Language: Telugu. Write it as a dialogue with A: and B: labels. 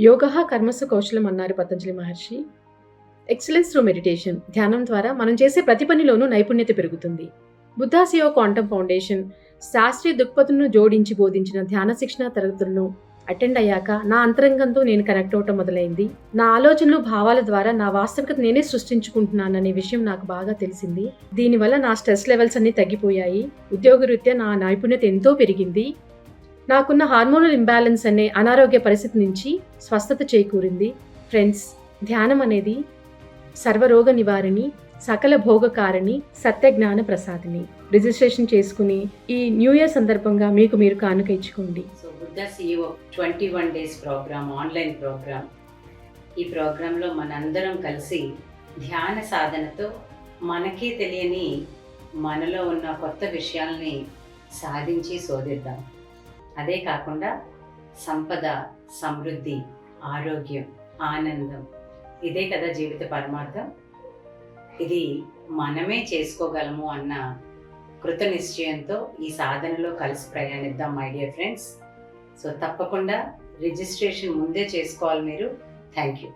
A: యోగ కర్మసు కౌశలం అన్నారు Patanjali Maharshi. Excellence through meditation ధ్యానం ద్వారా మనం చేసే ప్రతి పనిలోనూ నైపుణ్యత పెరుగుతుంది. బుద్ధాసియో క్వాంటమ్ ఫౌండేషన్. శాస్త్రీయ దృక్పథులను జోడించి బోధించిన ధ్యాన శిక్షణ తరగతులను అటెండ్ అయ్యాక నా అంతరంగంతో నేను కనెక్ట్ అవటం మొదలైంది. నా ఆలోచనలు భావాల ద్వారా నా వాస్తవికత నేనే సృష్టించుకుంటున్నాననే విషయం నాకు బాగా తెలిసింది. దీనివల్ల నా స్ట్రెస్ లెవెల్స్ అన్నీ తగ్గిపోయాయి. ఉద్యోగరీత్యా నా నైపుణ్యత ఎంతో పెరిగింది. నాకున్న హార్మోనల్ ఇంబ్యాలెన్స్ అనే అనారోగ్య పరిస్థితి నుంచి స్వస్థత చేకూరింది. ఫ్రెండ్స్ ధ్యానం అనేది సర్వరోగ నివారిణి సకల భోగకారిణి సత్యజ్ఞాన ప్రసాదిని. రిజిస్ట్రేషన్ చేసుకుని ఈ న్యూ ఇయర్ సందర్భంగా మీకు మీరు కానుక ఇచ్చుకోండి.
B: So Buddha CEO twenty one days programme online programme. ఈ ప్రోగ్రాంలో మనందరం కలిసి ధ్యాన సాధనతో మనకే తెలియని మనలో ఉన్న కొత్త విషయాల్ని సాధించి శోధిద్దాం. అదే కాకుండా సంపద సమృద్ధి ఆరోగ్యం ఆనందం. ఇదే కదా జీవిత పరమార్థం. ఇది మనమే చేసుకోగలము అన్న కృత నిశ్చయంతో ఈ సాధనలో కలిసి ప్రయాణిద్దాం మై డియర్ ఫ్రెండ్స్ సో తప్పకుండా రిజిస్ట్రేషన్ ముందే చేసుకోవాలి మీరు. Thank you